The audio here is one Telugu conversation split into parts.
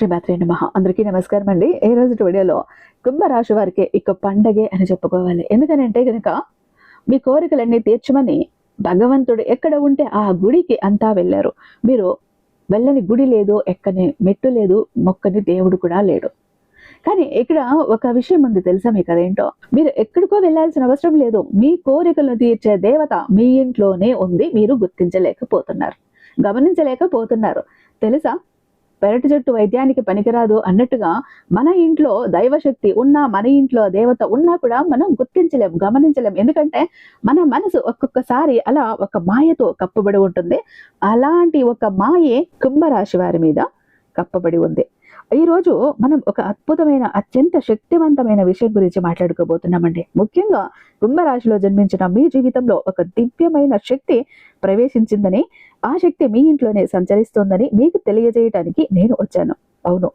శ్రీమాత్రి నమ. అందరికీ నమస్కారం అండి. ఈ రోజు వీడియోలో కుంభరాశి వారికి ఇక పండగే అని చెప్పుకోవాలి. ఎందుకనంటే కనుక మీ కోరికలన్నీ తీర్చమని భగవంతుడు ఎక్కడ ఉంటే ఆ గుడికి అంతా వెళ్ళారు. మీరు వెళ్ళని గుడి లేదు ఎక్కని మెట్టు లేదు మొక్కని దేవుడు కూడా లేడు. కానీ ఇక్కడ ఒక విషయం ఉంది తెలుసా మీకు అదేంటో? మీరు ఎక్కడికో వెళ్ళాల్సిన అవసరం లేదు. మీ కోరికలను తీర్చే దేవత మీ ఇంట్లోనే ఉంది. మీరు గుర్తించలేకపోతున్నారు. గమనించలేకపోతున్నారు. తెలుసా? పెరటి చెట్టు వైద్యానికి పనికిరాదు అన్నట్టుగా మన ఇంట్లో దైవశక్తి ఉన్నా మన ఇంట్లో దేవత ఉన్నా కూడా మనం గుర్తించలేం గమనించలేం. ఎందుకంటే మన మనసు ఒక్కొక్కసారి అలా ఒక మాయతో కప్పబడి ఉంటుంది. అలాంటి ఒక మాయే కుంభరాశి వారి మీద కప్పబడి ఉంది. ఈ రోజు మనం ఒక అద్భుతమైన అత్యంత శక్తివంతమైన విషయం గురించి మాట్లాడుకోబోతున్నామండి. ముఖ్యంగా కుంభరాశిలో జన్మించిన మీ జీవితంలో ఒక దివ్యమైన శక్తి ప్రవేశించిందని ఆ శక్తి మీ ఇంట్లోనే సంచరిస్తోందని మీకు తెలియజేయటానికి నేను వచ్చాను. అవును.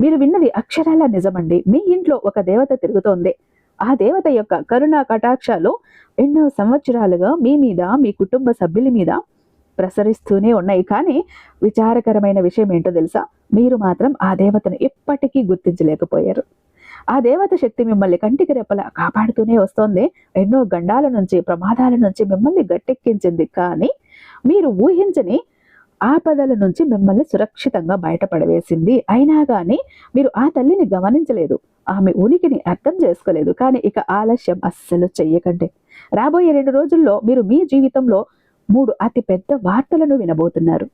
మీరు విన్నది అక్షరాల నిజమండి. మీ ఇంట్లో ఒక దేవత తిరుగుతోంది. ఆ దేవత యొక్క కరుణ కటాక్షాలు ఎన్నో సంవత్సరాలుగా మీ మీద మీ కుటుంబ సభ్యుల మీద ప్రసరిస్తూనే ఉన్నాయి. కానీ విచారకరమైన విషయం ఏంటో తెలుసా? మీరు మాత్రం ఆ దేవతను ఎప్పటికీ గుర్తించలేకపోయారు. ఆ దేవత శక్తి మిమ్మల్ని కంటికి రెప్పలా కాపాడుతూనే వస్తోంది. ఎన్నో గండాల నుంచి ప్రమాదాల నుంచి మిమ్మల్ని గట్టెక్కించింది. కానీ మీరు ఊహించని ఆపదల నుంచి మిమ్మల్ని సురక్షితంగా బయటపడవేసింది. అయినా కానీ మీరు ఆ తల్లిని గమనించలేదు. ఆమె ఉనికిని అర్థం చేసుకోలేదు. కానీ ఇక ఆలస్యం అస్సలు చెయ్యకండి. రాబోయే రెండు రోజుల్లో మీరు మీ జీవితంలో మూడు అతి పెద్ద వార్తలను వినబోతున్నారు.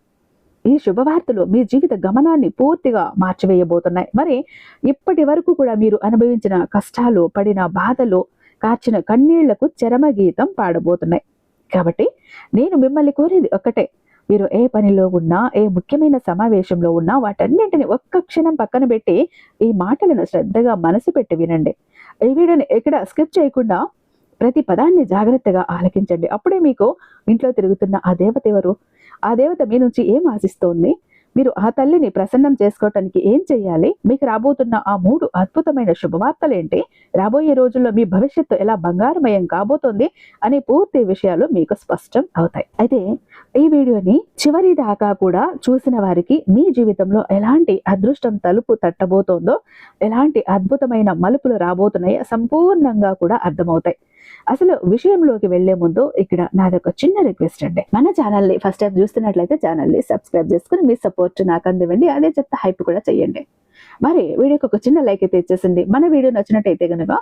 ఈ శుభవార్తలు మీ జీవిత గమనాన్ని పూర్తిగా మార్చివేయబోతున్నాయి. మరి ఇప్పటి వరకు కూడా మీరు అనుభవించిన కష్టాలు పడిన బాధలు కార్చిన కన్నీళ్ళకు చరమ గీతం పాడబోతున్నాయి. కాబట్టి నేను మిమ్మల్ని కోరేది ఒక్కటే మీరు ఏ పనిలో ఉన్నా ఏ ముఖ్యమైన సమావేశంలో ఉన్నా వాటన్నింటిని ఒక్క క్షణం పక్కన పెట్టి ఈ మాటలను శ్రద్ధగా మనసు పెట్టి వినండి. ఈ వీడియోని ఎక్కడ స్కిప్ చేయకుండా ప్రతి పదాన్ని జాగ్రత్తగా ఆలకించండి. అప్పుడే మీకు ఇంట్లో తిరుగుతున్న ఆ దేవత ఎవరు? ఆ దేవత మీ నుంచి ఏం ఆశిస్తోంది? మీరు ఆ తల్లిని ప్రసన్నం చేసుకోవటానికి ఏం చేయాలి మీకు రాబోతున్న ఆ మూడు అద్భుతమైన శుభవార్తలు ఏంటి రాబోయే రోజుల్లో మీ భవిష్యత్తు ఎలా బంగారమయం కాబోతోంది? అనే పూర్తి విషయాలు మీకు స్పష్టం అవుతాయి. అయితే ఈ వీడియోని చివరి దాకా కూడా చూసిన వారికి మీ జీవితంలో ఎలాంటి అదృష్టం తలుపు తట్టబోతోందో ఎలాంటి అద్భుతమైన మలుపులు రాబోతున్నాయో సంపూర్ణంగా కూడా అర్థమవుతాయి. అసలు విషయంలోకి వెళ్ళే ముందు ఇక్కడ నాది ఒక చిన్న రిక్వెస్ట్ అండి. మన ఛానల్ని ఫస్ట్ టైం చూస్తున్నట్లయితే ఛానల్ని సబ్స్క్రైబ్ చేసుకుని మీ సపోర్ట్ నాకు అందివ్వండి. అదే చెత్త హైప్ కూడా చేయండి. మరి వీడియోకి ఒక చిన్న లైక్ అయితే ఇచ్చేసింది. మన వీడియో నచ్చినట్టయితే కనుక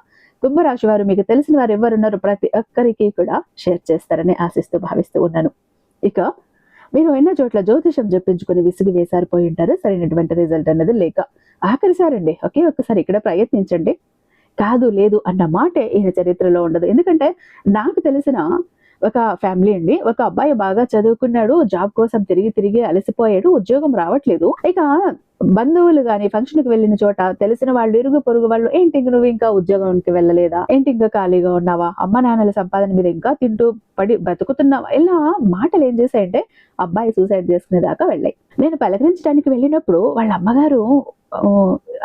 కుంభరాశి వారు మీకు తెలిసిన వారు ఎవరున్నారో ప్రతి ఒక్కరికి కూడా షేర్ చేస్తారని ఆశిస్తూ భావిస్తూ ఉన్నాను. ఇక మీరు ఎన్న చోట్ల జ్యోతిషం చెప్పించుకుని విసిగి వేసారిపోయి ఉంటారు. సరైనటువంటి రిజల్ట్ అన్నది లేక ఆఖరిసారండి. ఒకే ఒక్కసారి ఇక్కడ ప్రయత్నించండి. కాదు లేదు అన్న మాటే ఈయన చరిత్రలో ఉండదు. ఎందుకంటే నాకు తెలిసిన ఒక ఫ్యామిలీ అండి. ఒక అబ్బాయి బాగా చదువుకున్నాడు జాబ్ కోసం తిరిగి తిరిగి అలసిపోయాడు ఉద్యోగం రావట్లేదు. ఇక బంధువులు గాని ఫంక్షన్కి వెళ్ళిన చోట తెలిసిన వాళ్ళు ఇరుగు పొరుగు వాళ్ళు ఏంటి ఇంక నువ్వు ఇంకా ఉద్యోగానికి వెళ్ళలేదా? ఏంటి ఇంకా ఖాళీగా ఉన్నావా? అమ్మ నాన్నల సంపాదన మీద ఇంకా తింటూ పడి బతుకుతున్నావా ఇలా మాటలు ఏం చేశాయంటే అబ్బాయి సూసైడ్ చేసుకునే దాకా వెళ్ళాయి. నేను పలకరించడానికి వెళ్ళినప్పుడు వాళ్ళ అమ్మగారు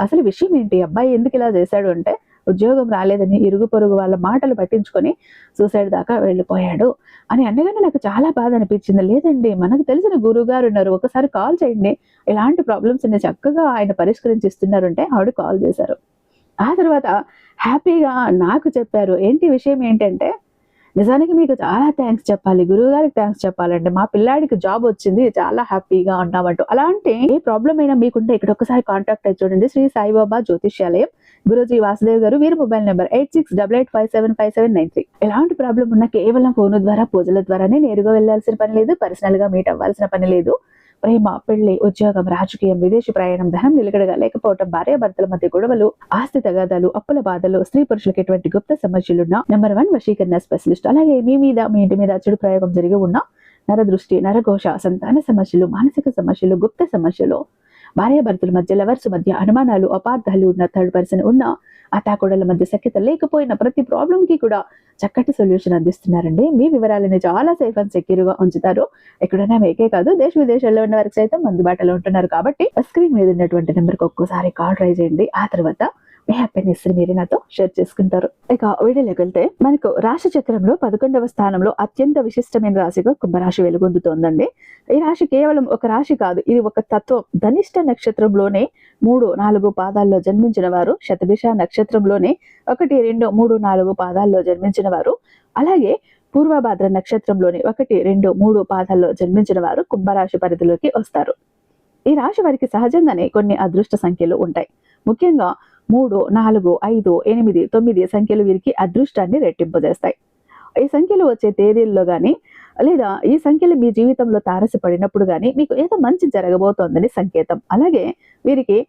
అసలు విషయం ఏంటి? అబ్బాయి ఎందుకు ఇలా చేశాడు? అంటే ఉద్యోగం రాలేదని ఇరుగు పొరుగు వాళ్ళ మాటలు పట్టించుకొని సూసైడ్ దాకా వెళ్ళిపోయాడు అని అనగానే నాకు చాలా బాధ అనిపించింది. లేదండి మనకు తెలిసిన గురువు గారు ఉన్నారు. ఒకసారి కాల్ చేయండి. ఇలాంటి ప్రాబ్లమ్స్ని చక్కగా ఆయన పరిష్కరించిస్తున్నారంటే ఆవిడ కాల్ చేశారు. ఆ తర్వాత హ్యాపీగా నాకు చెప్పారు ఏంటి విషయం ఏంటంటే నిజానికి మీకు చాలా థ్యాంక్స్ చెప్పాలి. గురువు గారికి థ్యాంక్స్ చెప్పాలండి. మా పిల్లాడికి జాబ్ వచ్చింది. చాలా హ్యాపీగా ఉన్నామంటూ. అలాంటి ఏ ప్రాబ్లం అయినా మీకుంటే ఇక్కడ ఒకసారి కాంటాక్ట్ అయి చూడండి. శ్రీ సాయిబాబా జ్యోతిష్యాలయం గురుజీ వాసుదేవ్ గారు వీరి mobile number eight six double eight five seven five seven nine three. ఎలాంటి ప్రాబ్లం ఉన్నా కేవలం ఫోన్ ద్వారా పూజల ద్వారానే నేరుగా వెళ్ళాల్సిన పని లేదు పర్సనల్గా మీట్ అవ్వాల్సిన పని లేదు. ప్రేమ పెళ్ళి ఉద్యోగం రాజకీయం విదేశీ ప్రయాణం ధనం నిలకడగా లేకపోవటం భార్యాభర్తల మధ్య గొడవలు ఆస్తి తగాదాలు అప్పుల బాధలు స్త్రీ పురుషులకు ఎటువంటి గుప్త సమస్యలున్నా నెంబర్ వన్ వశీకరణ స్పెషలిస్ట్. అలాగే మీ మీద మీ ఇంటి మీద చెడు ప్రయోగం జరిగి ఉన్న నరదృష్టి నరఘోష సంతాన సమస్యలు మానసిక సమస్యలు గుప్త సమస్యలు భార్యాభర్తల మధ్య లవర్స్ మధ్య అనుమానాలు అపార్థాలు ఉన్న థర్డ్ పర్సన్ ఉన్న అత్తాకోడల మధ్య సఖ్యత లేకపోయిన ప్రతి ప్రాబ్లం కి కూడా చక్కటి సొల్యూషన్ అందిస్తున్నారండి. మీ వివరాలని చాలా సేఫ్ అండ్ సెక్యూర్గా ఉంచుతారు. ఎక్కడైనా మీకే కాదు దేశ విదేశాల్లో ఉన్న వారికి సైతం అందుబాటులో ఉంటున్నారు కాబట్టి స్క్రీన్ మీద ఉన్నటువంటి నెంబర్కి ఒక్కోసారి కాల్ ట్రై చేయండి. ఆ తర్వాత మీ హ్యాపీనెస్ని మీరు నాతో షేర్ చేసుకుంటారు. ఇక వీడియోలోకి వెళ్తే మనకు రాశి చక్రంలో పదకొండవ స్థానంలో అత్యంత విశిష్టమైన రాశిగా కుంభరాశి వెలుగొందుతోందండి. ఈ రాశి కేవలం ఒక రాశి కాదు ఇది ఒక తత్వం. ధనిష్ట నక్షత్రంలోనే మూడు నాలుగు పాదాల్లో జన్మించిన వారు శతభిష నక్షత్రంలోనే ఒకటి రెండు మూడు నాలుగు పాదాల్లో జన్మించిన వారు అలాగే పూర్వభాద్ర నక్షత్రంలోని ఒకటి రెండు మూడు పాదాల్లో జన్మించిన వారు కుంభరాశి పరిధిలోకి వస్తారు. ఈ రాశి వారికి సహజంగానే కొన్ని అదృష్ట సంఖ్యలు ఉంటాయి. ముఖ్యంగా మూడు నాలుగు ఐదు ఎనిమిది తొమ్మిది సంఖ్యలు వీరికి అదృష్టాన్ని రెట్టింపజేస్తాయి. ఈ సంఖ్యలు వచ్చే తేదీల్లో కానీ లేదా ఈ సంఖ్యలు మీ జీవితంలో తారసపడినప్పుడు కానీ మీకు ఏదో మంచి జరగబోతోందని సంకేతం. అలాగే వీరికి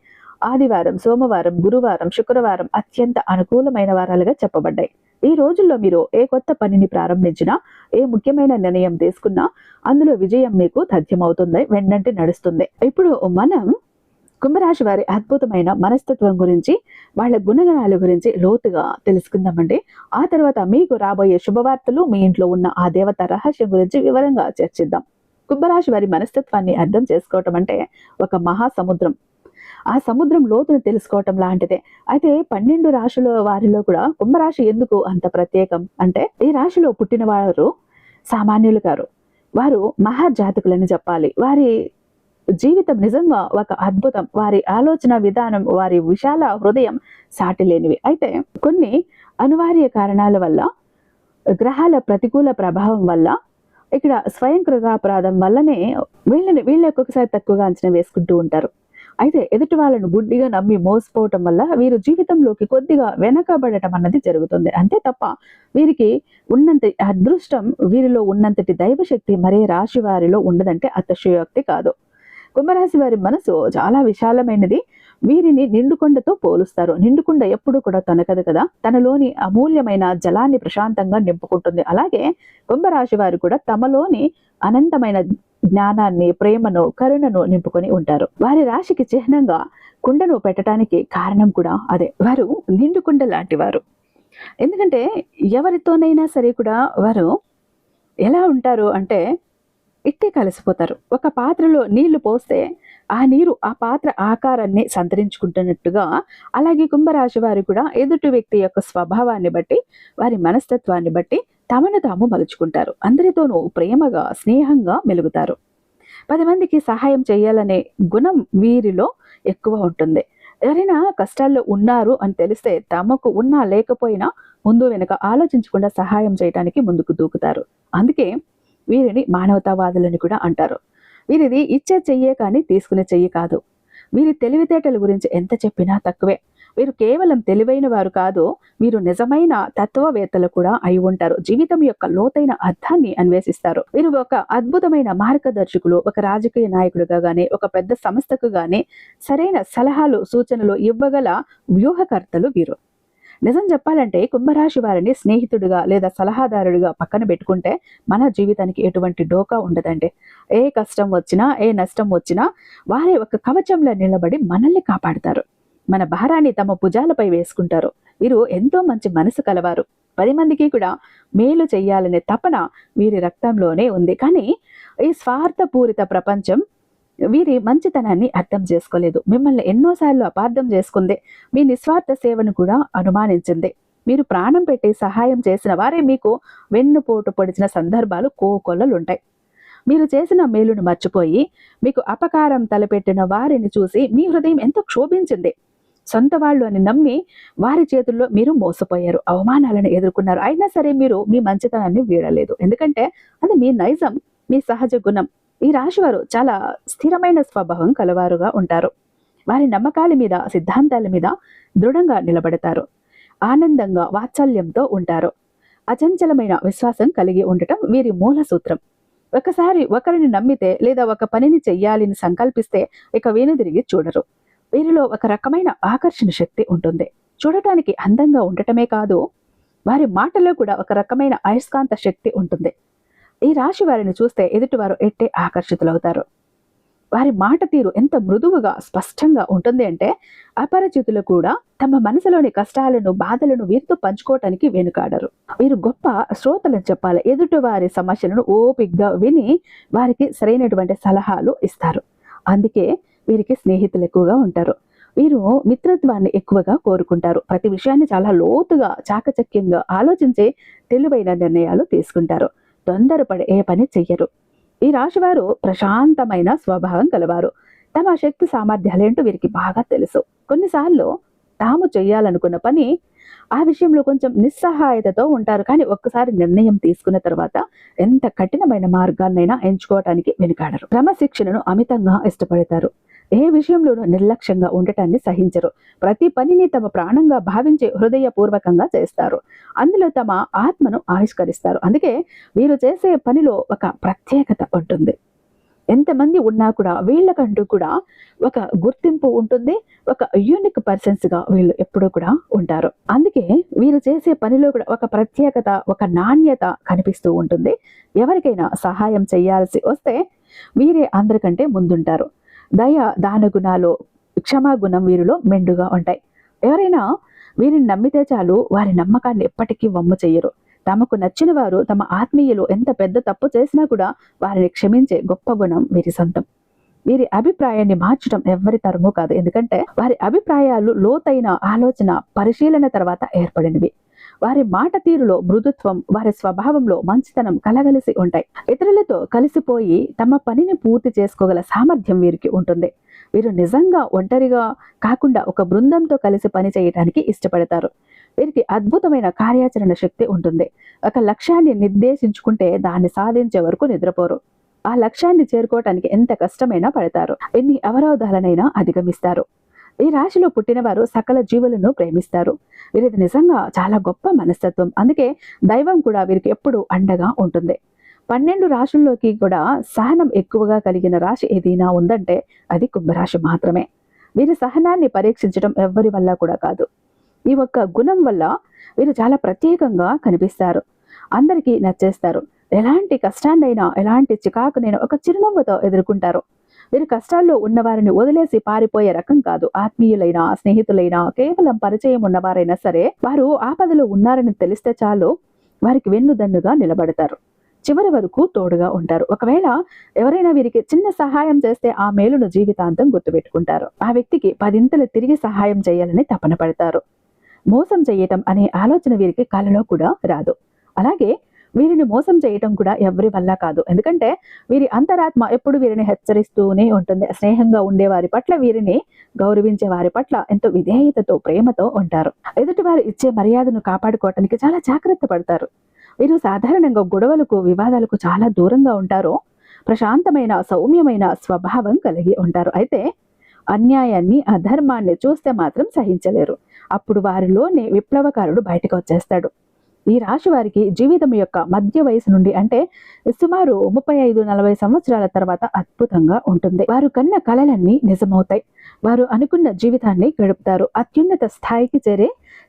ఆదివారం సోమవారం గురువారం శుక్రవారం అత్యంత అనుకూలమైన వారాలుగా చెప్పబడ్డాయి. ఈ రోజుల్లో మీరు ఏ కొత్త పనిని ప్రారంభించినా ఏ ముఖ్యమైన నిర్ణయం తీసుకున్నా అందులో విజయం మీకు తథ్యమవుతుంది వెన్నంటి నడుస్తుంది. ఇప్పుడు మనం కుంభరాశి వారి అద్భుతమైన మనస్తత్వం గురించి వాళ్ళ గుణగణాల గురించి లోతుగా తెలుసుకుందామండి. ఆ తర్వాత మీకు రాబోయే శుభవార్తలు మీ ఇంట్లో ఉన్న ఆ దేవత రహస్యం గురించి వివరంగా చర్చిద్దాం. కుంభరాశి వారి మనస్తత్వాన్ని అర్థం చేసుకోవటం అంటే ఒక మహాసముద్రం. ఆ సముద్రం లోతును తెలుసుకోవటం లాంటిదే. అయితే పన్నెండు రాశుల వారిలో కూడా కుంభరాశి ఎందుకు అంత ప్రత్యేకం అంటే ఈ రాశిలో పుట్టిన వారు సామాన్యులు కారు. వారు మహాజాతకులని చెప్పాలి. వారి జీవితం నిజంగా ఒక అద్భుతం. వారి ఆలోచన విధానం వారి విశాల హృదయం సాటి లేనివి అయితే కొన్ని అనివార్య కారణాల వల్ల గ్రహాల ప్రతికూల ప్రభావం వల్ల ఇక్కడ స్వయం కృతాపరాధం వల్లనే వీళ్ళని వీళ్ళు ఒక్కొక్కసారి తక్కువగా అంచనా వేసుకుంటూ ఉంటారు. అయితే ఎదుటి వాళ్ళను గుడ్డిగా నమ్మి మోసపోవటం వల్ల వీరు జీవితంలోకి కొద్దిగా వెనకబడటం అన్నది జరుగుతుంది. అంతే తప్ప వీరికి ఉన్నంత అదృష్టం వీరిలో ఉన్నంతటి దైవశక్తి మరే రాశి వారిలో ఉండదంటే అతిశయోక్తి కాదు. కుంభరాశి వారి మనసు చాలా విశాలమైనది. వీరిని నిండుకొండతో పోలుస్తారు. నిండుకొండ ఎప్పుడు కూడా తొనకదు కదా. తనలోని అమూల్యమైన జలాన్ని ప్రశాంతంగా నింపుకుంటుంది. అలాగే కుంభరాశి వారు కూడా తమలోని అనంతమైన జ్ఞానాన్ని ప్రేమను కరుణను నింపుకొని ఉంటారు. వారి రాశికి చిహ్నంగా కుండను పెట్టడానికి కారణం కూడా అదే. వారు నిండుకుండ లాంటి వారు. ఎందుకంటే ఎవరితోనైనా సరే కూడా వారు ఎలా ఉంటారు అంటే ఇట్టే కలిసిపోతారు. ఒక పాత్రలో నీళ్ళు పోస్తే ఆ నీరు ఆ పాత్ర ఆకారాన్ని సంతరించుకుంటున్నట్టుగా అలాగే కుంభరాశి వారు కూడా ఎదుటి వ్యక్తి యొక్క స్వభావాన్ని బట్టి వారి మనస్తత్వాన్ని బట్టి తమను తాము మలుచుకుంటారు. అందరితోనూ ప్రేమగా స్నేహంగా మెలుగుతారు. పది మందికి సహాయం చేయాలనే గుణం వీరిలో ఎక్కువ ఉంటుంది. ఎవరైనా కష్టాల్లో ఉన్నారు అని తెలిస్తే తమకు ఉన్నా లేకపోయినా ముందు వెనుక ఆలోచించకుండా సహాయం చేయడానికి ముందుకు దూకుతారు. అందుకే వీరిని మానవతావాదులని కూడా అంటారు. వీరిది ఇచ్చే చెయ్యే కానీ తీసుకునే చెయ్యి కాదు. వీరి తెలివితేటల గురించి ఎంత చెప్పినా తక్కువే. వీరు కేవలం తెలివైన వారు కాదు వీరు నిజమైన తత్వవేత్తలు కూడా అయి ఉంటారు. జీవితం యొక్క లోతైన అర్థాన్ని అన్వేషిస్తారు. వీరు ఒక అద్భుతమైన మార్గదర్శకులు ఒక రాజకీయ నాయకుడిగా గాని ఒక పెద్ద సంస్థకు గాని సరైన సలహాలు సూచనలు ఇవ్వగల వ్యూహకర్తలు వీరు. నిజం చెప్పాలంటే కుంభరాశి వారిని స్నేహితుడిగా లేదా సలహాదారుడిగా పక్కన పెట్టుకుంటే మన జీవితానికి ఎటువంటి డోకా ఉండదండి. ఏ కష్టం వచ్చినా ఏ నష్టం వచ్చినా వారి ఒక కవచంలో నిలబడి మనల్ని కాపాడతారు. మన భారాన్ని తమ భుజాలపై వేసుకుంటారు. వీరు ఎంతో మంచి మనసు కలవారు. పది మందికి కూడా మేలు చేయాలనే తపన వీరి రక్తంలోనే ఉంది. కానీ ఈ స్వార్థపూరిత ప్రపంచం వీరి మంచితనాన్ని అర్థం చేసుకోలేదు. మిమ్మల్ని ఎన్నోసార్లు అపార్థం చేసుకుంది. మీ నిస్వార్థ సేవను కూడా అనుమానించింది. మీరు ప్రాణం పెట్టి సహాయం చేసిన వారే మీకు వెన్నుపోటు పొడిచిన సందర్భాలు కోకొల్లలుంటాయి. మీరు చేసిన మేలును మర్చిపోయి మీకు అపకారం తలపెట్టిన వారిని చూసి మీ హృదయం ఎంతో క్షోభించింది. సొంత వాళ్ళు అని నమ్మి వారి చేతుల్లో మీరు మోసపోయారు. అవమానాలను ఎదుర్కొన్నారు. అయినా సరే మీరు మీ మంచితనాన్ని వీడలేదు. ఎందుకంటే అది మీ నైజం మీ సహజ గుణం. ఈ రాశివారు చాలా స్థిరమైన స్వభావం కలవారుగా ఉంటారు. వారి నమ్మకాల మీద సిద్ధాంతాల మీద దృఢంగా నిలబడతారు. ఆనందంగా వాత్సల్యంతో ఉంటారు. అచంచలమైన విశ్వాసం కలిగి ఉండటం వీరి మూల సూత్రం. ఒకసారి ఒకరిని నమ్మితే లేదా ఒక పనిని చెయ్యాలని సంకల్పిస్తే ఇక వేణుదిరిగి చూడరు. వీరిలో ఒక రకమైన ఆకర్షణ శక్తి ఉంటుంది. చూడటానికి అందంగా ఉండటమే కాదు వారి మాటలో కూడా ఒక రకమైన అయస్కాంత శక్తి ఉంటుంది. ఈ రాశి వారిని చూస్తే ఎదుటివారు ఎట్టే ఆకర్షితులవుతారు. వారి మాట తీరు ఎంత మృదువుగా స్పష్టంగా ఉంటుంది అంటే అపరిచితులు కూడా తమ మనసులోని కష్టాలను బాధలను వీరితో పంచుకోవటానికి వెనుకాడరు. వీరు గొప్ప శ్రోతలను చెప్పాలి. ఎదుటి వారి సమస్యలను ఓపిగ్గా విని వారికి సరైనటువంటి సలహాలు ఇస్తారు. అందుకే వీరికి స్నేహితులు ఎక్కువగా ఉంటారు. వీరు మిత్రత్వాన్ని ఎక్కువగా కోరుకుంటారు. ప్రతి విషయాన్ని చాలా లోతుగా చాకచక్యంగా ఆలోచించి తెలివైన నిర్ణయాలు తీసుకుంటారు. తొందరపడే ఏ పని చెయ్యరు. ఈ రాశివారు ప్రశాంతమైన స్వభావం కలవారు తమ శక్తి సామర్థ్యాలేంటో వీరికి బాగా తెలుసు. కొన్నిసార్లు తాము చేయాలనుకున్న పని ఆ విషయంలో కొంచెం నిస్సహాయతతో ఉంటారు. కానీ ఒక్కసారి నిర్ణయం తీసుకున్న తర్వాత ఎంత కఠినమైన మార్గాన్నైనా ఎంచుకోవటానికి వెనుకాడరు. క్రమశిక్షణను అమితంగా ఇష్టపడతారు. ఏ విషయంలోనూ నిర్లక్ష్యంగా ఉండటాన్ని సహించరు. ప్రతి పనిని తమ ప్రాణంగా భావించి హృదయపూర్వకంగా చేస్తారు. అందులో తమ ఆత్మను ఆవిష్కరిస్తారు. అందుకే వీరు చేసే పనిలో ఒక ప్రత్యేకత ఉంటుంది. ఎంతమంది ఉన్నా కూడా వీళ్ళకంటూ కూడా ఒక గుర్తింపు ఉంటుంది. ఒక యూనిక్ పర్సన్స్గా వీళ్ళు ఎప్పుడూ కూడా ఉంటారు. అందుకే వీరు చేసే పనిలో కూడా ఒక ప్రత్యేకత ఒక నాణ్యత కనిపిస్తూ ఉంటుంది. ఎవరికైనా సహాయం చేయాల్సి వస్తే వీరే అందరికంటే ముందుంటారు. దయ దాన గుణాలు క్షమాగుణం వీరిలో మెండుగా ఉంటాయి. ఎవరైనా వీరిని నమ్మితే చాలు వారి నమ్మకాన్ని ఎప్పటికీ వమ్ము చెయ్యరు. తమకు నచ్చిన వారు తమ ఆత్మీయులు ఎంత పెద్ద తప్పు చేసినా కూడా వారిని క్షమించే గొప్ప గుణం వీరి సొంతం. వీరి అభిప్రాయాన్ని మార్చడం ఎవరి తరమూ కాదు. ఎందుకంటే వారి అభిప్రాయాలు లోతైన ఆలోచన పరిశీలన తర్వాత ఏర్పడినవి. వారి మాట తీరులో మృదుత్వం వారి స్వభావంలో మంచితనం కలగలిసి ఉంటాయి. ఇతరులతో కలిసిపోయి తమ పనిని పూర్తి చేసుకోగల సామర్థ్యం వీరికి ఉంటుంది. వీరు నిజంగా ఒంటరిగా కాకుండా ఒక బృందంతో కలిసి పని చేయటానికి ఇష్టపడతారు. వీరికి అద్భుతమైన కార్యాచరణ శక్తి ఉంటుంది. ఒక లక్ష్యాన్ని నిర్దేశించుకుంటే దాన్ని సాధించే వరకు నిద్రపోరు. ఆ లక్ష్యాన్ని చేరుకోవటానికి ఎంత కష్టమైనా పడతారు. ఎన్ని అవరోధాలనైనా అధిగమిస్తారు. ఈ రాశిలో పుట్టినవారు సకల జీవులను ప్రేమిస్తారు. వీరిది నిజంగా చాలా గొప్ప మనస్తత్వం. అందుకే దైవం కూడా వీరికి ఎప్పుడూ అండగా ఉంటుంది. పన్నెండు రాశుల్లోకి కూడా సహనం ఎక్కువగా కలిగిన రాశి ఏదైనా ఉందంటే అది కుంభరాశి మాత్రమే. వీరి సహనాన్ని పరీక్షించడం ఎవ్వరి వల్ల కూడా కాదు. ఈ ఒక్క గుణం వల్ల వీరు చాలా ప్రత్యేకంగా కనిపిస్తారు. అందరికీ నచ్చేస్తారు. ఎలాంటి కష్టాన్నైనా ఎలాంటి చికాకునైనా ఒక చిరునవ్వుతో ఎదుర్కొంటారు. వీరు కష్టాల్లో ఉన్నవారిని వదిలేసి పారిపోయే రకం కాదు. ఆత్మీయులైనా స్నేహితులైనా కేవలం పరిచయం ఉన్నవారైనా సరే వారు ఆపదలో ఉన్నారని తెలిస్తే చాలు వారికి వెన్నుదన్నుగా నిలబడతారు. చివరి వరకు తోడుగా ఉంటారు. ఒకవేళ ఎవరైనా వీరికి చిన్న సహాయం చేస్తే ఆ మేలును జీవితాంతం గుర్తుపెట్టుకుంటారు. ఆ వ్యక్తికి పదింతలు తిరిగి సహాయం చేయాలని తపన పడతారు. మోసం చేయటం అనే ఆలోచన వీరికి కలలో కూడా రాదు. అలాగే వీరిని మోసం చేయటం కూడా ఎవరి వల్ల కాదు. ఎందుకంటే వీరి అంతరాత్మ ఎప్పుడు వీరిని హెచ్చరిస్తూనే ఉంటుంది. స్నేహంగా ఉండే వారి పట్ల వీరిని గౌరవించే వారి పట్ల ఎంతో విధేయతతో ప్రేమతో ఉంటారు. ఎదుటి వారు ఇచ్చే మర్యాదను కాపాడుకోవటానికి చాలా జాగ్రత్త పడతారు. వీరు సాధారణంగా గొడవలకు వివాదాలకు చాలా దూరంగా ఉంటారు. ప్రశాంతమైన సౌమ్యమైన స్వభావం కలిగి ఉంటారు. అయితే అన్యాయాన్ని అధర్మాన్ని చూస్తే మాత్రం సహించలేరు. అప్పుడు వారిలోనే విప్లవకారుడు బయటకు వచ్చేస్తాడు. ఈ రాశి వారికి జీవితం యొక్క మధ్య వయసు నుండి అంటే సుమారు ముప్పై ఐదు నలభై సంవత్సరాల తర్వాత అద్భుతంగా ఉంటుంది. వారు కన్న కళలన్నీ నిజమవుతాయి. వారు అనుకున్న జీవితాన్ని గడుపుతారు. అత్యున్నత స్థాయికి చేరే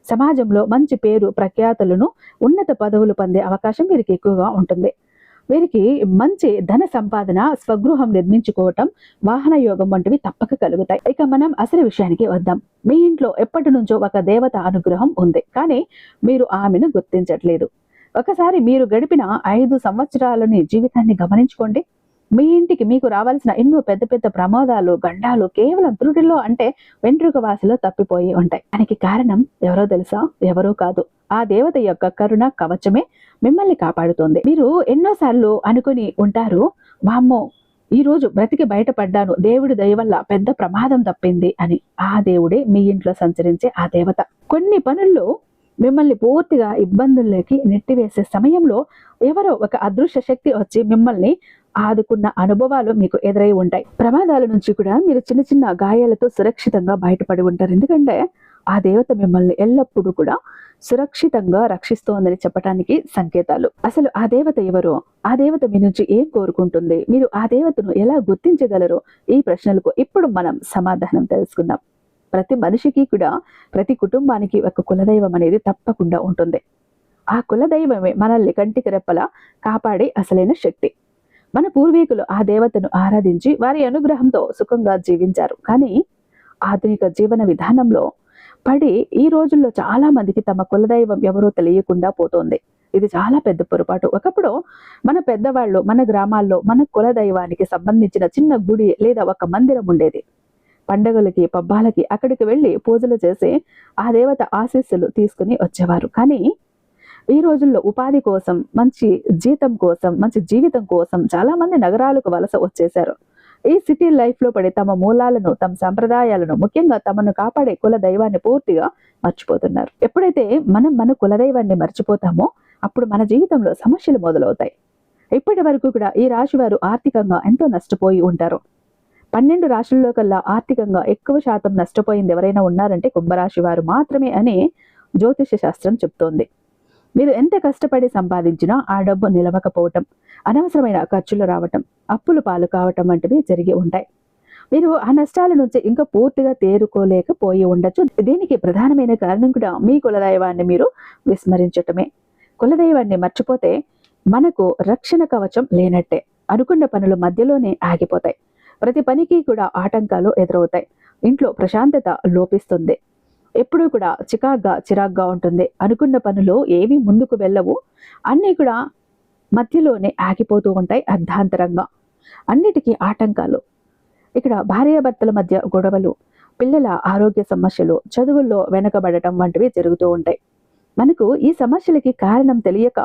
సమాజంలో మంచి పేరు ప్రఖ్యాతులను ఉన్నత పదవులు పొందే అవకాశం వీరికి ఎక్కువగా ఉంటుంది. వీరికి మంచి ధన సంపాదన స్వగృహం నిర్మించుకోవటం వాహన యోగం వంటివి తప్పక కలుగుతాయి. ఇక మనం అసలు విషయానికి వద్దాం. మీ ఇంట్లో ఎప్పటి నుంచో ఒక దేవత అనుగ్రహం ఉంది. కానీ మీరు ఆమెను గుర్తించట్లేదు. ఒకసారి మీరు గడిపిన ఐదు సంవత్సరాలని జీవితాన్ని గమనించుకోండి. మీ ఇంటికి మీకు రావాల్సిన ఎన్నో పెద్ద పెద్ద ప్రమాదాలు గండాలు కేవలం త్రుటిలో అంటే వెంట్రుక వాసిలో తప్పిపోయి ఉంటాయి. దానికి కారణం ఎవరో తెలుసా? ఎవరో కాదు. ఆ దేవత యొక్క కరుణ కవచమే మిమ్మల్ని కాపాడుతుంది. మీరు ఎన్నోసార్లు అనుకుని ఉంటారు వామ్మో ఈరోజు బ్రతికి బయటపడ్డాను దేవుడి దయ వల్ల పెద్ద ప్రమాదం తప్పింది అని. ఆ దేవుడే మీ ఇంట్లో సంచరించే ఆ దేవత. కొన్ని పనుల్లో మిమ్మల్ని పూర్తిగా ఇబ్బందుల్లోకి నెట్టివేసే సమయంలో ఎవరో ఒక అదృశ్య శక్తి వచ్చి మిమ్మల్ని ఆదుకున్న అనుభవాలు మీకు ఎదురై ఉంటాయి. ప్రమాదాల నుంచి కూడా మీరు చిన్న చిన్న గాయాలతో సురక్షితంగా బయటపడి ఉంటారు. ఎందుకంటే ఆ దేవత మిమ్మల్ని ఎల్లప్పుడూ కూడా సురక్షితంగా రక్షిస్తోందని చెప్పడానికి సంకేతాలు. అసలు ఆ దేవత ఎవరు? ఆ దేవత మీ నుంచి ఏం కోరుకుంటుంది? మీరు ఆ దేవతను ఎలా గుర్తించగలరు? ఈ ప్రశ్నలకు ఇప్పుడు మనం సమాధానం తెలుసుకుందాం. ప్రతి మనిషికి కూడా ప్రతి కుటుంబానికి ఒక కులదైవం అనేది తప్పకుండా ఉంటుంది. ఆ కులదైవమే మనల్ని కంటికి రెప్పలా కాపాడే అసలైన శక్తి. మన పూర్వీకులు ఆ దేవతను ఆరాధించి వారి అనుగ్రహంతో సుఖంగా జీవించారు. కానీ ఆధునిక జీవన విధానంలో పడి ఈ రోజుల్లో చాలా మందికి తమ కులదైవం ఎవరో తెలియకుండా పోతోంది. ఇది చాలా పెద్ద పొరపాటు. ఒకప్పుడు మన పెద్దవాళ్ళు మన గ్రామాల్లో మన కులదైవానికి సంబంధించిన చిన్న గుడి లేదా ఒక మందిరం ఉండేది. పండగలకి పబ్బాలకి అక్కడికి వెళ్ళి పూజలు చేసి ఆ దేవత ఆశీస్సులు తీసుకుని వచ్చేవారు. కానీ ఈ రోజుల్లో ఉపాధి కోసం మంచి జీతం కోసం మంచి జీవితం కోసం చాలామంది నగరాలకు వలస వచ్చేశారు. ఈ సిటీ లైఫ్లో పడి తమ మూలాలను తమ సంప్రదాయాలను ముఖ్యంగా తమను కాపాడే కుల దైవాన్ని పూర్తిగా మర్చిపోతున్నారు. ఎప్పుడైతే మనం మన కులదైవాన్ని మర్చిపోతామో అప్పుడు మన జీవితంలో సమస్యలు మొదలవుతాయి. ఇప్పటి వరకు కూడా ఈ రాశి వారు ఆర్థికంగా ఎంతో నష్టపోయి ఉంటారు. పన్నెండు రాశుల్లో కల్లా ఆర్థికంగా ఎక్కువ శాతం నష్టపోయింది ఎవరైనా ఉన్నారంటే కుంభరాశి వారు మాత్రమే అని జ్యోతిష శాస్త్రం చెప్తోంది. మీరు ఎంత కష్టపడి సంపాదించినా ఆ డబ్బు నిలవకపోవటం అనవసరమైన ఖర్చులు రావటం అప్పులు పాలు కావటం వంటివి జరిగి ఉంటాయి. మీరు ఆ నష్టాల నుంచి ఇంకా పూర్తిగా తేరుకోలేకపోయి ఉండొచ్చు. దీనికి ప్రధానమైన కారణం కూడా మీ కులదైవాన్ని మీరు విస్మరించటమే. కులదైవాన్ని మర్చిపోతే మనకు రక్షణ కవచం లేనట్టే అనుకున్న పనులు మధ్యలోనే ఆగిపోతాయి. ప్రతి పనికి కూడా ఆటంకాలు ఎదురవుతాయి. ఇంట్లో ప్రశాంతత లోపిస్తుంది. ఎప్పుడూ కూడా చికాగ్గా చిరాగ్గా ఉంటుంది. అనుకున్న పనులు ఏవి ముందుకు వెళ్ళవు. అన్నీ కూడా మధ్యలోనే ఆగిపోతూ ఉంటాయి అర్ధాంతరంగా. అన్నిటికీ ఆటంకాలు. ఇక్కడ భార్యాభర్తల మధ్య గొడవలు పిల్లల ఆరోగ్య సమస్యలు చదువుల్లో వెనకబడటం వంటివి జరుగుతూ ఉంటాయి. మనకు ఈ సమస్యలకి కారణం తెలియక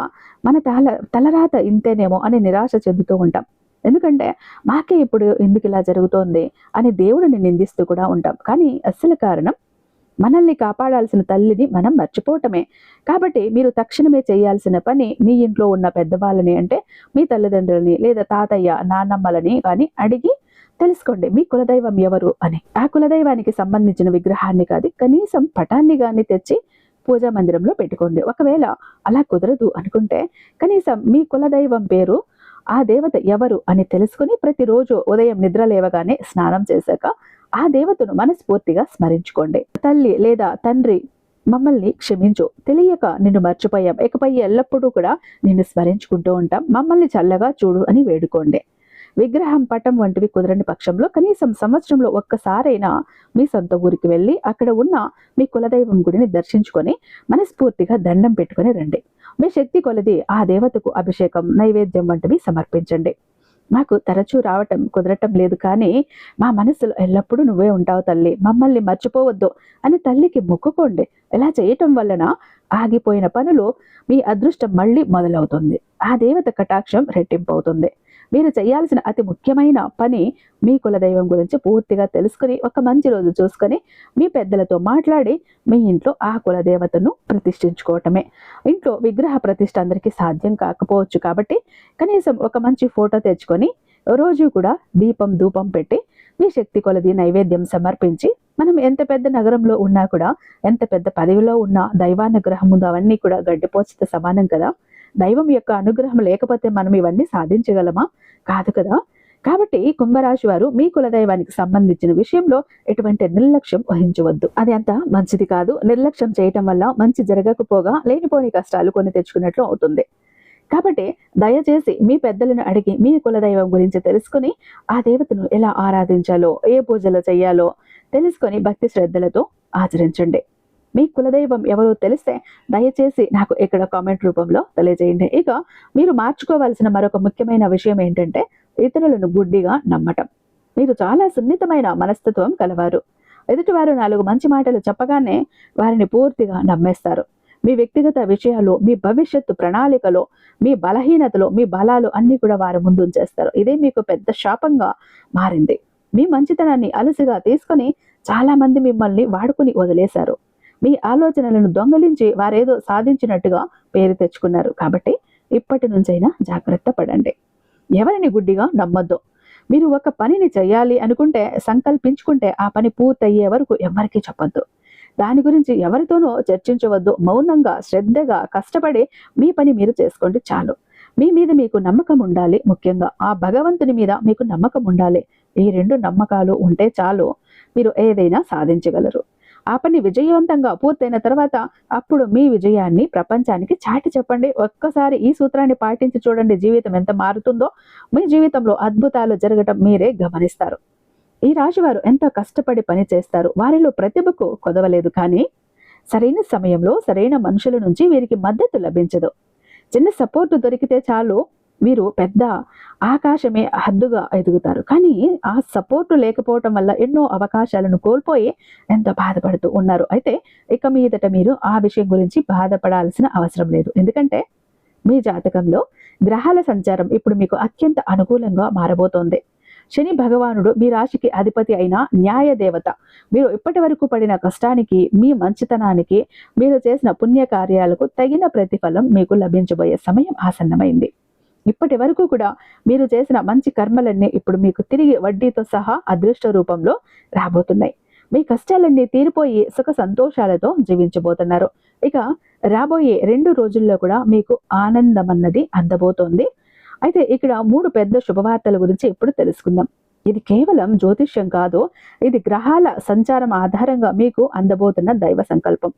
మన తల తలరాత ఇంతేనేమో అని నిరాశ చెందుతూ ఉంటాం. ఎందుకంటే మాకే ఇప్పుడు ఎందుకు ఇలా జరుగుతోంది అని దేవుడిని నిందిస్తూ కూడా ఉంటాం. కానీ అసలు కారణం మనల్ని కాపాడాల్సిన తల్లిని మనం మర్చిపోవటమే. కాబట్టి మీరు తక్షణమే చేయాల్సిన పని మీ ఇంట్లో ఉన్న పెద్దవాళ్ళని అంటే మీ తల్లిదండ్రులని లేదా తాతయ్య నాన్నమ్మలని కానీ అడిగి తెలుసుకోండి మీ కులదైవం ఎవరు అని. ఆ కులదైవానికి సంబంధించిన విగ్రహాన్ని కాదు కనీసం పటాన్ని కానీ తెచ్చి పూజా మందిరంలో పెట్టుకోండి. ఒకవేళ అలా కుదరదు అనుకుంటే కనీసం మీ కులదైవం పేరు ఆ దేవత ఎవరు అని తెలుసుకుని ప్రతిరోజు ఉదయం నిద్ర లేవగానే స్నానం చేశాక ఆ దేవతను మనస్ఫూర్తిగా స్మరించుకోండి. తల్లి లేదా తండ్రి మమ్మల్ని క్షమించు. తెలియక నిన్ను మర్చిపోయాం. ఇకపై ఎల్లప్పుడూ కూడా నిన్ను స్మరించుకుంటూ ఉంటాం. మమ్మల్ని చల్లగా చూడు అని వేడుకోండి. విగ్రహం పటం వంటివి కుదరని పక్షంలో కనీసం సంవత్సరంలో ఒక్కసారైనా మీ సొంత ఊరికి వెళ్ళి అక్కడ ఉన్న మీ కులదైవం గుడిని దర్శించుకొని మనస్ఫూర్తిగా దండం పెట్టుకొని రండి. మీ శక్తి కొలది ఆ దేవతకు అభిషేకం నైవేద్యం వంటివి సమర్పించండి. మాకు తరచూ రావటం కుదరటం లేదు కానీ మా మనసులో ఎల్లప్పుడూ నువ్వే ఉంటావు తల్లి. మమ్మల్ని మర్చిపోవద్దు అని తల్లికి మొక్కుకోండి. ఇలా చేయటం వలన ఆగిపోయిన పనులు మీ అదృష్టం మళ్ళీ మొదలవుతుంది. ఆ దేవత కటాక్షం రెట్టింపు అవుతుంది మీరు చేయాల్సిన అతి ముఖ్యమైన పని మీ కులదైవం గురించి పూర్తిగా తెలుసుకుని ఒక మంచి రోజు చూసుకొని మీ పెద్దలతో మాట్లాడి మీ ఇంట్లో ఆ కులదేవతను ప్రతిష్ఠించుకోవటమే. ఇంట్లో విగ్రహ ప్రతిష్ఠ అందరికీ సాధ్యం కాకపోవచ్చు కాబట్టి కనీసం ఒక మంచి ఫోటో తెచ్చుకొని రోజు కూడా దీపం ధూపం పెట్టి మీ శక్తి కొలది నైవేద్యం సమర్పించి మనం ఎంత పెద్ద నగరంలో ఉన్నా కూడా ఎంత పెద్ద పదవిలో ఉన్న దైవానుగ్రహం ఉందో అవన్నీ కూడా గడ్డిపోచితో సమానం కదా? దైవం యొక్క అనుగ్రహం లేకపోతే మనం ఇవన్నీ సాధించగలమా? కాదు కదా? కాబట్టి కుంభరాశి వారు మీ కులదైవానికి సంబంధించిన విషయంలో ఎటువంటి నిర్లక్ష్యం వహించవద్దు. అది అంత మంచిది కాదు. నిర్లక్ష్యం చేయటం వల్ల మంచి జరగకపోగా లేనిపోని కష్టాలు కొని తెచ్చుకున్నట్లు అవుతుంది. కాబట్టి దయచేసి మీ పెద్దలను అడిగి మీ కులదైవం గురించి తెలుసుకుని ఆ దేవతను ఎలా ఆరాధించాలో ఏ పూజలు చేయాలో తెలుసుకొని భక్తి శ్రద్ధలతో ఆచరించండి. మీ కులదైవం ఎవరో తెలిస్తే దయచేసి నాకు ఇక్కడ కామెంట్ రూపంలో తెలియజేయండి. ఇక మీరు మార్చుకోవాల్సిన మరొక ముఖ్యమైన విషయం ఏంటంటే ఇతరులను గుడ్డిగా నమ్మటం. మీరు చాలా సున్నితమైన మనస్తత్వం కలవారు. ఎదుటివారు నాలుగు మంచి మాటలు చెప్పగానే వారిని పూర్తిగా నమ్మేస్తారు. మీ వ్యక్తిగత విషయాలు మీ భవిష్యత్తు ప్రణాళికలో మీ బలహీనతలో మీ బలాలు అన్ని కూడా వారు ముందుంచేస్తారు ఇదే మీకు పెద్ద శాపంగా మారింది. మీ మంచితనాన్ని అలసిగా తీసుకొని చాలా మంది మిమ్మల్ని వాడుకుని వదిలేశారు. మీ ఆలోచనలను దొంగలించి వారేదో సాధించినట్టుగా పేరు తెచ్చుకున్నారు. కాబట్టి ఇప్పటి నుంచైనా జాగ్రత్త పడండి. ఎవరిని గుడ్డిగా నమ్మొద్దు. మీరు ఒక పనిని చేయాలి అనుకుంటే సంకల్పించుకుంటే ఆ పని పూర్తయ్యే వరకు ఎవరికీ చెప్పొద్దు. దాని గురించి ఎవరితోనూ చర్చించవద్దు. మౌనంగా శ్రద్ధగా కష్టపడి మీ పని మీరు చేసుకోండి చాలు. మీ మీద మీకు నమ్మకం ఉండాలి ముఖ్యంగా. ఆ భగవంతుని మీద మీకు నమ్మకం ఉండాలి. ఈ రెండు నమ్మకాలు ఉంటే చాలు మీరు ఏదైనా సాధించగలరు. ఆ పని విజయవంతంగా పూర్తయిన తర్వాత అప్పుడు మీ విజయాన్ని ప్రపంచానికి చాటి చెప్పండి. ఒక్కసారి ఈ సూత్రాన్ని పాటించి చూడండి జీవితం ఎంత మారుతుందో. మీ జీవితంలో అద్భుతాలు జరగటం మీరే గమనిస్తారు. ఈ రాశివారు ఎంతో కష్టపడి పని చేస్తారు. వారిలో ప్రతిభకు కొదవలేదు కానీ సరైన సమయంలో సరైన మనుషుల నుంచి వీరికి మద్దతు లభించదు. చిన్న సపోర్టు దొరికితే చాలు వీరు పెద్ద ఆకాశమే హద్దుగా ఎదుగుతారు. కానీ ఆ సపోర్టు లేకపోవటం వల్ల ఎన్నో అవకాశాలను కోల్పోయి ఎంతో బాధపడుతూ ఉన్నారు. అయితే ఇక మీదట మీరు ఆ విషయం గురించి బాధపడాల్సిన అవసరం లేదు. ఎందుకంటే మీ జాతకంలో గ్రహాల సంచారం ఇప్పుడు మీకు అత్యంత అనుకూలంగా మారబోతోంది. శని భగవానుడు మీ రాశికి అధిపతి అయిన న్యాయ దేవత. మీరు ఇప్పటి వరకు పడిన కష్టానికి మీ మంచితనానికి మీరు చేసిన పుణ్య కార్యాలకు తగిన ప్రతిఫలం మీకు లభించబోయే సమయం ఆసన్నమైంది. ఇప్పటి వరకు కూడా మీరు చేసిన మంచి కర్మలన్నీ ఇప్పుడు మీకు తిరిగి వడ్డీతో సహా అదృష్ట రూపంలో రాబోతున్నాయి. మీ కష్టాలన్నీ తీరిపోయి సుఖ సంతోషాలతో జీవించబోతున్నారు. ఇక రాబోయే రెండు రోజుల్లో కూడా మీకు ఆనందం అన్నది అందబోతోంది. అయితే ఇక్కడ మూడు పెద్ద శుభవార్తల గురించి ఇప్పుడు తెలుసుకుందాం. ఇది కేవలం జ్యోతిష్యం కాదు ఇది గ్రహాల సంచారం ఆధారంగా మీకు అందబోతున్న దైవ సంకల్పం.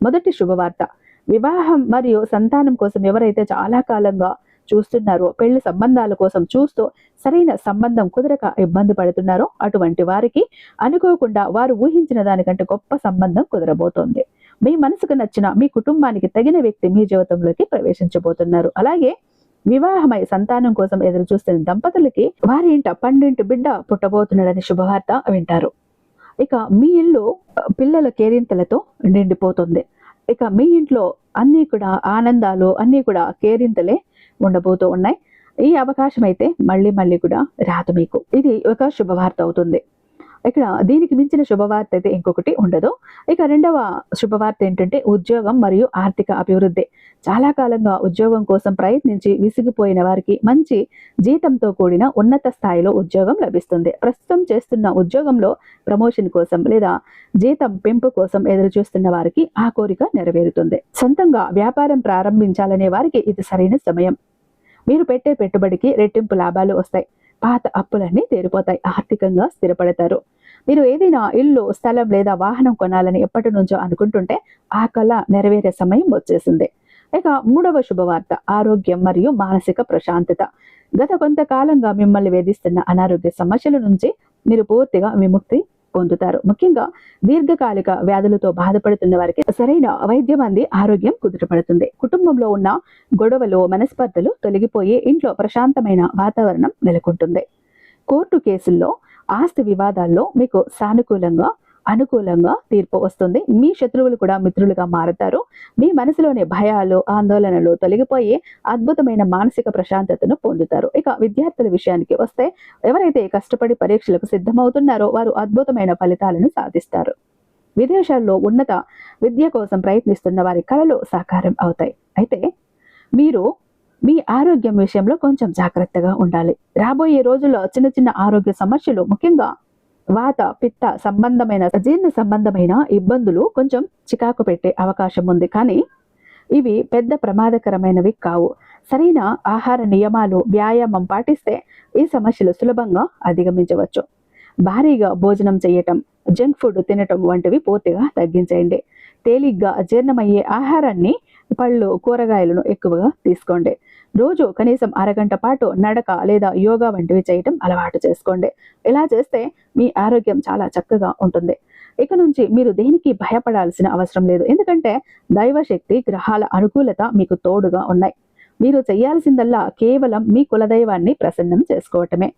మొదటి శుభవార్త వివాహం మరియు సంతానం కోసం ఎవరైతే చాలా కాలంగా చూస్తున్నారో పెళ్ళి సంబంధాల కోసం చూస్తూ సరైన సంబంధం కుదరక ఇబ్బంది పడుతున్నారో అటువంటి వారికి అనుకోకుండా వారు ఊహించిన దానికంటే గొప్ప సంబంధం కుదరబోతోంది. మీ మనసుకు నచ్చిన మీ కుటుంబానికి తగిన వ్యక్తి మీ జీవితంలోకి ప్రవేశించబోతున్నారు. అలాగే వివాహమై సంతానం కోసం ఎదురు చూస్తున్న దంపతులకి వారి ఇంట పండింటి బిడ్డ పుట్టబోతున్నాడని శుభవార్త వింటారు. ఇక మీ ఇల్లు పిల్లల కేరింతలతో నిండిపోతుంది. ఇక మీ ఇంట్లో అన్నీ కూడా ఆనందాలు అన్నీ కూడా కేరింతలే ఉండబోతూ ఉన్నాయి. ఈ అవకాశం అయితే మళ్ళీ మళ్ళీ కూడా రాదు మీకు. ఇది ఒక శుభవార్త అవుతుంది. ఇక్కడ దీనికి మించిన శుభవార్త అయితే ఇంకొకటి ఉండదు. ఇక రెండవ శుభవార్త ఏంటంటే ఉద్యోగం మరియు ఆర్థిక అభివృద్ధి. చాలా కాలంగా ఉద్యోగం కోసం ప్రయత్నించి విసిగిపోయిన వారికి మంచి జీతంతో కూడిన ఉన్నత స్థాయిలో ఉద్యోగం లభిస్తుంది. ప్రస్తుతం చేస్తున్న ఉద్యోగంలో ప్రమోషన్ కోసం లేదా జీతం పెంపు కోసం ఎదురు చూస్తున్న వారికి ఆ కోరిక నెరవేరుతుంది. సొంతంగా వ్యాపారం ప్రారంభించాలనే వారికి ఇది సరైన సమయం. మీరు పెట్టే పెట్టుబడికి రెట్టింపు లాభాలు వస్తాయి. పాత అప్పులన్నీ తీరిపోతాయి. ఆర్థికంగా స్థిరపడతారు. మీరు ఏదైనా ఇల్లు స్థలం లేదా వాహనం కొనాలని ఎప్పటి నుంచో అనుకుంటుంటే ఆ కళ నెరవేరే సమయం వచ్చేసింది. ఇక మూడవ శుభవార్త ఆరోగ్యం మరియు మానసిక ప్రశాంతత. గత కొంతకాలంగా మిమ్మల్ని వేధిస్తున్న అనారోగ్య సమస్యల నుంచి మీరు పూర్తిగా విముక్తి పొందుతారు. ముఖ్యంగా దీర్ఘకాలిక వ్యాధులతో బాధపడుతున్న వారికి సరైన వైద్యం అంది ఆరోగ్యం కుదుటపడుతుంది. కుటుంబంలో ఉన్న గొడవలు మనస్పర్ధలు తొలగిపోయి ఇంట్లో ప్రశాంతమైన వాతావరణం నెలకొంటుంది. కోర్టు కేసుల్లో ఆస్తి వివాదాల్లో మీకు సానుకూలంగా అనుకూలంగా తీర్పు వస్తుంది. మీ శత్రువులు కూడా మిత్రులుగా మారుతారు. మీ మనసులోని భయాలు ఆందోళనలు తొలగిపోయి అద్భుతమైన మానసిక ప్రశాంతతను పొందుతారు. ఇక విద్యార్థుల విషయానికి వస్తే ఎవరైతే కష్టపడి పరీక్షలకు సిద్ధమవుతున్నారో వారు అద్భుతమైన ఫలితాలను సాధిస్తారు. విదేశాల్లో ఉన్నత విద్య కోసం ప్రయత్నిస్తున్న వారి కళలు సాకారం అవుతాయి. అయితే మీరు మీ ఆరోగ్యం విషయంలో కొంచెం జాగ్రత్తగా ఉండాలి. రాబోయే రోజుల్లో చిన్న చిన్న ఆరోగ్య సమస్యలు ముఖ్యంగా వాత పిత్త సంబంధమైన జీర్ణ సంబంధమైన ఇబ్బందులు కొంచెం చికాకు పెట్టే అవకాశం ఉంది. కానీ ఇవి పెద్ద ప్రమాదకరమైనవి కావు. సరైన ఆహార నియమాలు వ్యాయామం పాటిస్తే ఈ సమస్యలు సులభంగా అధిగమించవచ్చు. భారీగా భోజనం చేయటం జంక్ ఫుడ్ తినటం వంటివి పూర్తిగా తగ్గించేయండి. తేలిగ్గా జీర్ణమయ్యే ఆహారాన్ని పళ్ళు కూరగాయలను ఎక్కువగా తీసుకోండి. రోజు కనీసం అరగంట పాటు నడక లేదా యోగా వంటివి చేయటం అలవాటు చేసుకోండి. ఇలా చేస్తే మీ ఆరోగ్యం చాలా చక్కగా ఉంటుంది. ఇక నుంచి మీరు దేనికి భయపడాల్సిన అవసరం లేదు. ఎందుకంటే దైవశక్తి గ్రహాల అనుకూలత మీకు తోడుగా ఉన్నాయి. మీరు చేయాల్సిందల్లా కేవలం మీ కులదైవాన్ని ప్రసన్నం చేసుకోవటమే.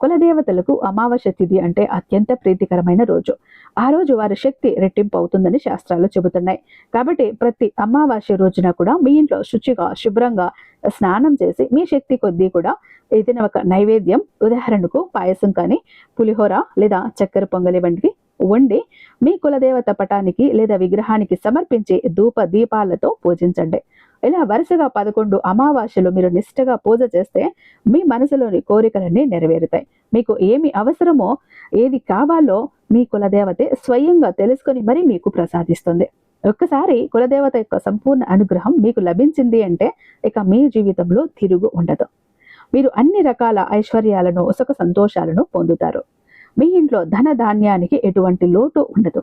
కులదేవతలకు అమావాస్య తిథి అంటే అత్యంత ప్రీతికరమైన రోజు. ఆ రోజు వారి శక్తి రెట్టింపు అవుతుందని శాస్త్రాలు చెబుతున్నాయి. కాబట్టి ప్రతి అమావాస్య రోజున కూడా మీ ఇంట్లో శుచిగా శుభ్రంగా స్నానం చేసి మీ శక్తి కొద్దీ కూడా ఏదైనా ఒక నైవేద్యం ఉదాహరణకు పాయసం కానీ పులిహోర లేదా చక్కెర పొంగలి వంటివి వండి మీ కులదేవత పటానికి లేదా విగ్రహానికి సమర్పించి ధూప దీపాలతో పూజించండి. ఇలా వరుసగా పదకొండు అమావాస్యలు మీరు నిష్ఠగా పూజ చేస్తే మీ మనసులోని కోరికలన్నీ నెరవేరుతాయి. మీకు ఏమి అవసరమో ఏది కావాలో మీ కులదేవతే స్వయంగా తెలుసుకొని మరి మీకు ప్రసాదిస్తుంది. ఒక్కసారి కులదేవత యొక్క సంపూర్ణ అనుగ్రహం మీకు లభించింది అంటే ఇక మీ జీవితంలో తిరుగు ఉండదు. మీరు అన్ని రకాల ఐశ్వర్యాలను సుఖ సంతోషాలను పొందుతారు. మీ ఇంట్లో ధన ధాన్యానికి ఎటువంటి లోటు ఉండదు.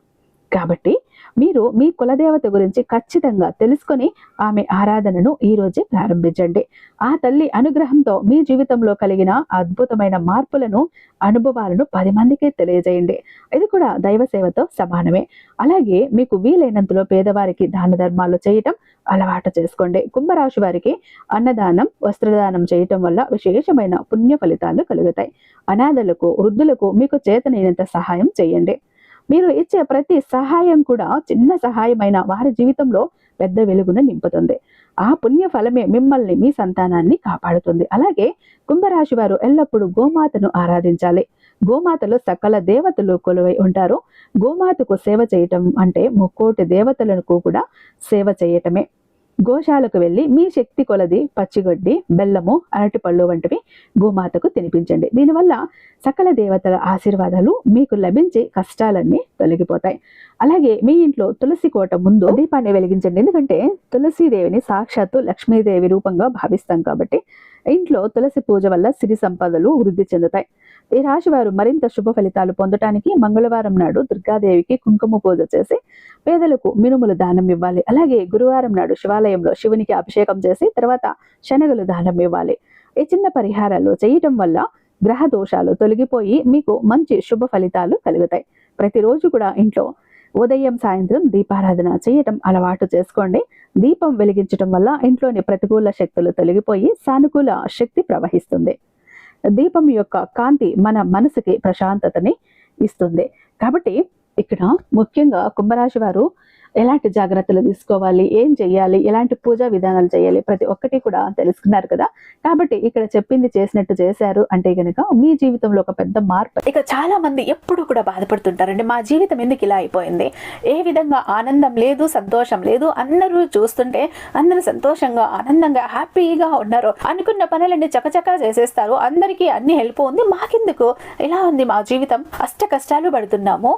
కాబట్టి మీరు మీ కులదేవత గురించి ఖచ్చితంగా తెలుసుకొని ఆమె ఆరాధనను ఈ రోజే ప్రారంభించండి. ఆ తల్లి అనుగ్రహంతో మీ జీవితంలో కలిగిన అద్భుతమైన మార్పులను అనుభవాలను పది మందికి తెలియజేయండి. ఇది కూడా దైవ సేవతో సమానమే. అలాగే మీకు వీలైనంతలో పేదవారికి దాన ధర్మాలు చేయటం అలవాటు చేసుకోండి. కుంభరాశి వారికి అన్నదానం వస్త్రదానం చేయటం వల్ల విశేషమైన పుణ్య ఫలితాలు కలుగుతాయి. అనాథలకు వృద్ధులకు మీకు చేతనైనంత సహాయం చేయండి. మీరు ఇచ్చే ప్రతి సహాయం కూడా చిన్న సహాయమైన వారి జీవితంలో పెద్ద వెలుగును నింపుతుంది. ఆ పుణ్య ఫలమే మిమ్మల్ని మీ సంతానాన్ని కాపాడుతుంది. అలాగే కుంభరాశి వారు ఎల్లప్పుడూ గోమాతను ఆరాధించాలి. గోమాతలో సకల దేవతలు కొలువై ఉంటారు. గోమాతకు సేవ చేయటం అంటే ముక్కోటి దేవతలకు కూడా సేవ చేయటమే. గోశాలకు వెళ్ళి మీ శక్తి కొలది పచ్చిగడ్డి బెల్లము అరటిపళ్ళు వంటివి గోమాతకు తినిపించండి. దీనివల్ల సకల దేవతల ఆశీర్వాదాలు మీకు లభించే కష్టాలన్నీ తొలగిపోతాయి. అలాగే మీ ఇంట్లో తులసి కోట ముందు దీపాన్ని వెలిగించండి. ఎందుకంటే తులసీదేవిని సాక్షాత్తు లక్ష్మీదేవి రూపంగా భావిస్తాం కాబట్టి ఇంట్లో తులసి పూజ వల్ల సిరి సంపదలు వృద్ధి చెందుతాయి. ఈ రాశి వారు మరింత శుభ ఫలితాలు పొందటానికి మంగళవారం నాడు దుర్గాదేవికి కుంకుమ పూజ చేసి పేదలకు మినుములు దానం ఇవ్వాలి. అలాగే గురువారం నాడు శివాలయంలో శివునికి అభిషేకం చేసి తర్వాత శనగలు దానం ఇవ్వాలి. ఈ చిన్న పరిహారాలు చేయటం వల్ల గ్రహ దోషాలు తొలగిపోయి మీకు మంచి శుభ ఫలితాలు కలుగుతాయి. ప్రతిరోజు కూడా ఇంట్లో ఉదయం సాయంత్రం దీపారాధన చేయటం అలవాటు చేసుకోండి. దీపం వెలిగించటం వల్ల ఇంట్లోని ప్రతికూల శక్తులు తొలగిపోయి సానుకూల శక్తి ప్రవహిస్తుంది. దీపం యొక్క కాంతి మన మనసుకి ప్రశాంతతని ఇస్తుంది. కాబట్టి ఇక్కడ ముఖ్యంగా కుంభరాశి వారు ఎలాంటి జాగ్రత్తలు తీసుకోవాలి? ఏం చేయాలి ఎలాంటి పూజా విధానాలు చేయాలి ప్రతి ఒక్కటి కూడా తెలుసుకున్నారు కదా? కాబట్టి ఇక్కడ చెప్పింది చేసినట్టు చేశారు. అంటే కనుక మీ జీవితంలో ఒక పెద్ద మార్పు. ఇక చాలా మంది ఎప్పుడు కూడా బాధపడుతుంటారండి. మా జీవితం ఎందుకు ఇలా అయిపోయింది? ఏ విధంగా ఆనందం లేదు సంతోషం లేదు? అందరూ చూస్తుంటే అందరూ సంతోషంగా ఆనందంగా హ్యాపీగా ఉన్నారు. అనుకున్న పనులన్నీ చకచకా చేసేస్తారు. అందరికీ అన్ని హెల్ప్ ఉంది. మాకెందుకు? ఇలా ఉంది మా జీవితం? అష్ట కష్టాలు పడుతున్నాము.